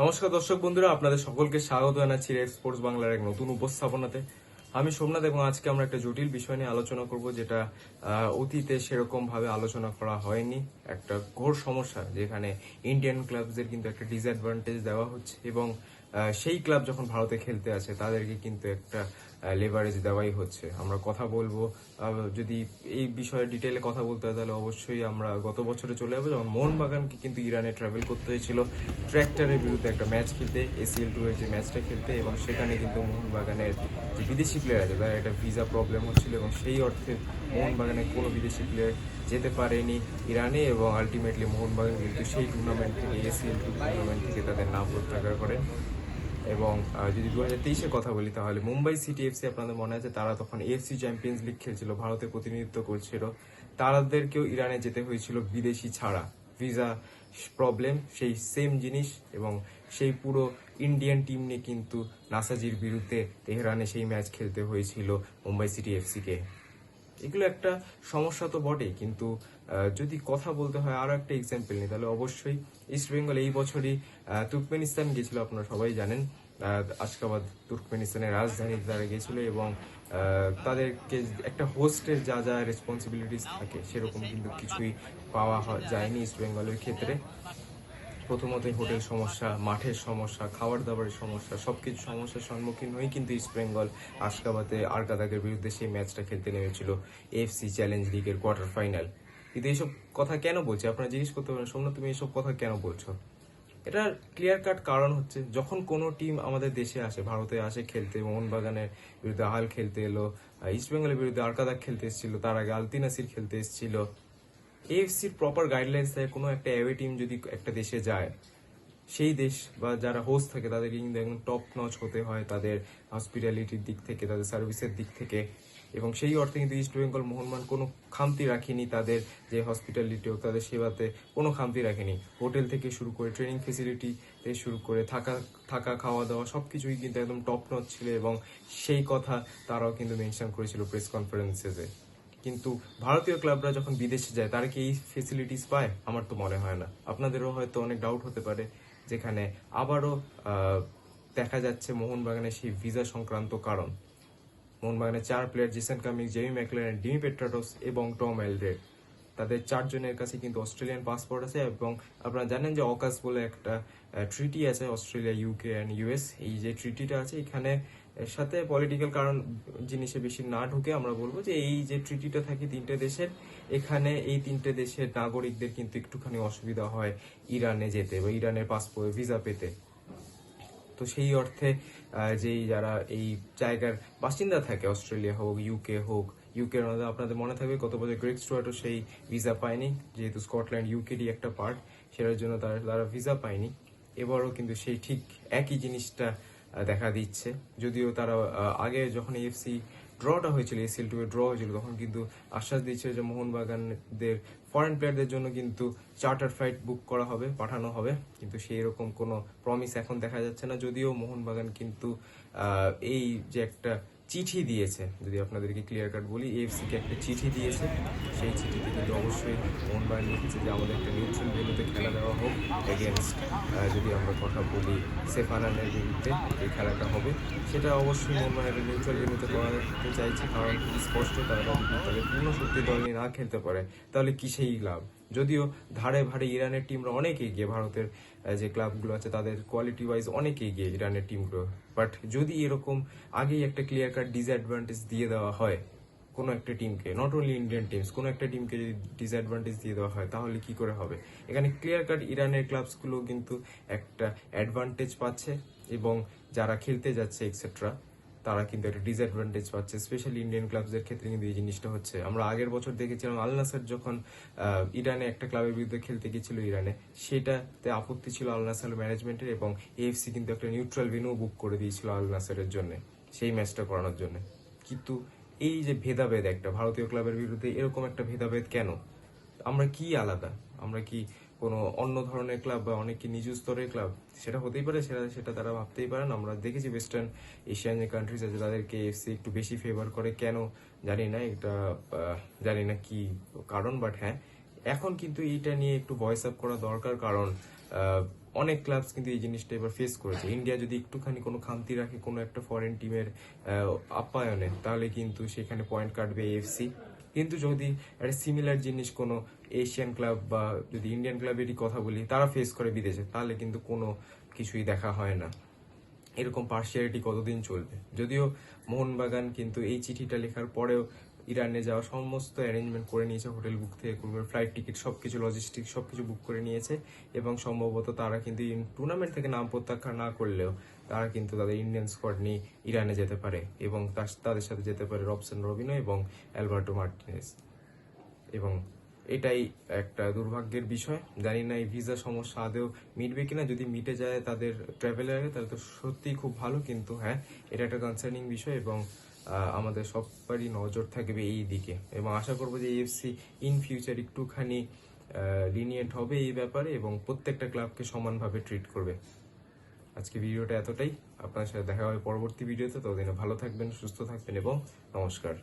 নমস্কার দর্শক বন্ধুরা, আপনাদের সকলকে স্বাগত জানাচ্ছি রেড স্পোর্টস বাংলার এক নতুন উপস্থাপনাতে। আমি সোমনাথ এবং আজকে আমরা একটা জটিল বিষয় নিয়ে আলোচনা করব, যেটা অতীতে সেরকম ভাবে আলোচনা করা হয়নি। একটা ঘোর সমস্যা, যেখানে ইন্ডিয়ান ক্লাবসদের কিন্তু একটা ডিসঅ্যাডভান্টেজ দেওয়া হচ্ছে এবং সেই ক্লাব যখন ভারতে খেলতে আছে তাদেরকে কিন্তু একটা লেভারেজ দেওয়াই হচ্ছে। আমরা কথা বলব যদি এই বিষয়ে ডিটেলে কথা বলতে হয়, তাহলে অবশ্যই আমরা গত বছরে চলে যাব। যখন মোহনবাগানকে কিন্তু ইরানে ট্রাভেল করতে হয়েছিল। ট্র্যাক্টরের বিরুদ্ধে একটা ম্যাচ খেলতে এসিএল টু এর যে ম্যাচটা খেলতে, এবং সেখানে কিন্তু মোহনবাগানের যে বিদেশি প্লেয়ার আছে, তার একটা ভিসা প্রবলেম হচ্ছিল, এবং সেই অর্থে মোহনবাগানের কোনো বিদেশি প্লেয়ার যেতে পারেনি ইরানে, এবং আলটিমেটলি মোহনবাগান কিন্তু সেই টুর্নামেন্ট থেকে এসিএল টু টুর্নামেন্ট থেকে তাদের নাম প্রত্যাহার করেন। এবং যদি দু হাজার তেইশে কথা বলি তাহলে, মুম্বাই সিটি এফসি আপনাদের মনে আছে, তারা তখন এফসি চ্যাম্পিয়ন্স লিগ খেলছিল ভারতের প্রতিনিধিত্ব করছিল। তাদেরকেও ইরানে যেতে হয়েছিল বিদেশি ছাড়া। ভিসা প্রবলেম সেই সেম জিনিস এবং সেই পুরো ইন্ডিয়ান টিম নিয়ে কিন্তু নাসাজির বিরুদ্ধে তেহরানে সেই ম্যাচ খেলতে হয়েছিল মুম্বাই সিটি এফসিকে এগুলো একটা সমস্যা তো বটেই কিন্তু যদি কথা বলতে হয় আরও একটা এক্সাম্পল নিই তাহলে অবশ্যই ইস্ট বেঙ্গল এই বছরই তুর্কমেনিস্তান গেছিল, আপনারা সবাই জানেন। আশকাবাদ তুর্কমেনিস্তানের রাজধানীতে তারা গেছিল এবং তাদেরকে একটা হোস্টের যা যা রেসপন্সিবিলিটিস থাকে সেরকম কিন্তু কিছুই পাওয়া যায়নি ইস্ট বেঙ্গলের ক্ষেত্রে। প্রথমত হোটেল সমস্যা, মাঠের সমস্যা খাবার দাবারের সমস্যা সব কিছু সমস্যার সম্মুখীন হয়ে কিন্তু ইস্ট বেঙ্গল আশকাবাদে আরকাদাকের বিরুদ্ধে সেই ম্যাচটা খেলতে নেমেছিল এফসি চ্যালেঞ্জ লিগের কোয়ার্টার ফাইনাল কিন্তু এইসব কথা কেন বলছি? আপনারা জিজ্ঞেস করতে পারেন, সোমনাথ, তুমি এইসব কথা কেন বলছো? এটার ক্লিয়ার কাট কারণ হচ্ছে যখন কোনো টিম আমাদের দেশে আসে, ভারতে আসে খেলতে, মোহনবাগানের বিরুদ্ধে হাল খেলতে এলো ইস্ট বেঙ্গলের বিরুদ্ধে আরকাদাক খেলতে এসেছিল, তার আগে আলতিনাসির খেলতে এসেছিল। এএফসির প্রপার গাইডলাইন্স থাকে কোনো একটা অ্যাওয়ে টিম যদি একটা দেশে যায়, সেই দেশ বা যারা হোস্ট থাকে তাদেরকে কিন্তু একদম টপ নচ হতে হয়, তাদের হসপিটালিটির দিক থেকে, তাদের সার্ভিসের দিক থেকে। এবং সেই অর্থে কিন্তু ইস্ট বেঙ্গল মোহনমান কোনো খামতি রাখেনি তাদের যে হসপিটালিটি হোক, তাদের সেবাতে কোনো খামতি রাখেনি। হোটেল থেকে শুরু করে ট্রেনিং ফেসিলিটি থেকে শুরু করে থাকা থাকা, খাওয়া দাওয়া সব কিছুই কিন্তু একদম টপ নচ ছিল এবং সেই কথা তারাও কিন্তু মেনশন করেছিল প্রেস কনফারেন্সেসে কিন্তু ভারতীয় ক্লাবরা যখন বিদেশে যায়, তারা কি এই ফেসিলিটিস পায়? আমার তো মনে হয় না। আপনাদেরও হয়তো অনেক ডাউট হতে পারে, যেখানে আবারও দেখা যাচ্ছে মোহনবাগানের সেই ভিসা সংক্রান্ত কারণ। মোহনবাগানের চার player Jason Cummings Jamie Maclaren Dimi Petratos এবং টম এলড্রেড তাদের চারজনের কাছে কিন্তু অস্ট্রেলিয়ান পাসপোর্ট আছে এবং আপনারা জানেন যে অকাস বলে একটা ট্রিটি আছে অস্ট্রেলিয়া ইউকে অ্যান্ড ইউএস এই যে ট্রিটিটা আছে, এখানে সাথে পলিটিক্যাল কারণ জিনিসে বেশি না ঢুকে আমরা বলব যে এই যে ট্রিটিটা থাকে তিনটে দেশের, এখানে এই তিনটে দেশের নাগরিকদের কিন্তু একটুখানি অসুবিধা হয় ইরানে যেতে বা ইরানের পাসপোর্ট ভিসা পেতে। তো সেই অর্থে যেই যারা এই জায়গার বাসিন্দা থাকে, অস্ট্রেলিয়া হোক ইউকে হোক ইউকে আপনাদের মনে থাকবে, কত বছর গ্রেক স্টুয়ার্টও সেই ভিসা পায়নি, যেহেতু স্কটল্যান্ড ইউকেরই একটা পার্ট সেটার জন্য তারা তারা ভিসা পায়নি। এবারও কিন্তু সেই ঠিক একই জিনিসটা দেখা দিচ্ছে। যদিও তারা আগে যখন এফসি ড্রটা হয়েছিল এসিএল টু ড্র হয়েছিল, তখন কিন্তু আশ্বাস দিচ্ছে যে মোহনবাগানদের ফরেন প্লেয়ারদের জন্য কিন্তু চার্টার ফ্লাইট বুক করা হবে, পাঠানো হবে। কিন্তু সেই রকম কোনো প্রমিস এখন দেখা যাচ্ছে না। যদিও মোহনবাগান কিন্তু এই যে একটা চিঠি দিয়েছে। যদি আপনাদেরকে ক্লিয়ার কাট বলি এফসি কে একটা চিঠি দিয়েছে। সেই চিঠিতে কিন্তু অবশ্যই মোহনবাগান লিখেছে যে আমাদের একটা নিউট্রাল ভেন্যুতে খেলা দেওয়া হোক এগেনস্ট যদি আমরা কথা বলি সেফানানের বিরুদ্ধে এই খেলাটা হবে। সেটা অবশ্যই একটা নিউট্রাল ভেন্যুতে করাতে চাইছে, কারণ স্পষ্ট তারা তাদের পূর্ণ শক্তি দল নিয়ে না খেলতে পারে, তাহলে কিসেই লাভ? যদিও ধারে ভারে ইরানের টিমরা অনেক এগিয়ে, ভারতের যে ক্লাবগুলো আছে তাদের কোয়ালিটি ওয়াইজ অনেক এগিয়ে ইরানের টিমগুলো বাট যদি এরকম আগেই একটা ক্লিয়ার কাট ডিসঅ্যাডভান্টেজ দিয়ে দেওয়া হয় কোনো একটা টিমকে নট অনলি ইন্ডিয়ান টিমস কোনো একটা টিমকে যদি ডিসঅ্যাডভান্টেজ দিয়ে দেওয়া হয়, তাহলে কি করে হবে? এখানে ক্লিয়ার কাট ইরানের ক্লাবসগুলো কিন্তু একটা অ্যাডভান্টেজ পাচ্ছে এবং যারা খেলতে যাচ্ছে এক্সেট্রা তারা কিন্তু একটা ডিসঅ্যাডভান্টেজ পাচ্ছে স্পেশালি ইন্ডিয়ান ক্লাবসের ক্ষেত্রে কিন্তু এই জিনিসটা হচ্ছে। আমরা আগের বছর দেখেছিলাম আল নাসার যখন ইরানে একটা ক্লাবের বিরুদ্ধে খেলতে গিয়েছিল ইরানে, সেটাতে আপত্তি ছিল আল নাসার ম্যানেজমেন্টের এবং এএফসি কিন্তু একটা নিউট্রাল ভেনু বুক করে দিয়েছিল আল নাসারের জন্য, সেই ম্যাচটা করানোর জন্য। কিন্তু এই যে ভেদাভেদ একটা, ভারতীয় ক্লাবের বিরুদ্ধে এরকম একটা ভেদাভেদ কেন? আমরা কি আলাদা? আমরা কি কোনো অন্য ধরনের ক্লাব বা অনেক নিজ স্তরের ক্লাব, সেটা হতেই পারে, সেটা সেটা তারা ভাবতেই পারেন। আমরা দেখেছি ওয়েস্টার্ন এশিয়ান যে কান্ট্রিজ আছে, তাদেরকে এফসি একটু বেশি ফেভার করে। কেন? জানি না, এটা জানি না কি কারণ বাট হ্যাঁ। এখন কিন্তু এইটা নিয়ে একটু ভয়েস আপ করা দরকার, কারণ অনেক ক্লাবস কিন্তু এই জিনিসটা এবার ফেস করেছে। ইন্ডিয়া যদি একটুখানি কোনো খামতি রাখে কোনো একটা ফরেন টিমের আপ্যায়নে, তাহলে কিন্তু সেখানে পয়েন্ট কাটবে এএফসি কিন্তু যদি একটা সিমিলার জিনিস কোনো এশিয়ান ক্লাব বা যদি ইন্ডিয়ান ক্লাবেরই কথা বলি, তারা ফেস করে বিদেশে, তাহলে কিন্তু কোনো কিছুই দেখা হয় না। এরকম পার্সিয়ালিটি কতদিন চলবে? যদিও মোহনবাগান কিন্তু এই চিঠিটা লেখার পরেও ইরানে যাওয়া সমস্ত অ্যারেঞ্জমেন্ট করে নিয়েছে হোটেল বুক থেকে করবে ফ্লাইট টিকিট সব কিছু লজিস্টিক সব কিছু বুক করে নিয়েছে এবং সম্ভবত তারা কিন্তু টুর্নামেন্ট থেকে নাম প্রত্যাখ্যান না করলেও তারা কিন্তু তাদের ইন্ডিয়ান স্কোয়াড নিয়ে ইরানে যেতে পারে এবং তাদের সাথে যেতে পারে রবসন রবিনো এবং অ্যালবার্টো মার্টিনেস এবং এটাই একটা দুর্ভাগ্যের বিষয়। জানি না এই ভিসা সমস্যা আদেও মিটবে কিনা। যদি মিটে যায় তাদের ট্রাভেলারে তাহলে তো সত্যিই খুব ভালো কিন্তু হ্যাঁ এটা একটা কনসার্নিং বিষয় এবং আমাদের সবারই নজর থাকবে এই দিকে। এবং আশা করব যে এফসি ইন ফিউচার একটুখানি লিনিয়েন্ট হবে এই ব্যাপারে এবং প্রত্যেকটা ক্লাবকে সমানভাবে ট্রিট করবে। আজকে ভিডিওটা এতটাই। আপনার সাথে দেখা হবে পরবর্তী ভিডিওতে। ততদিনে ভালো থাকবেন, সুস্থ থাকবেন এবং নমস্কার।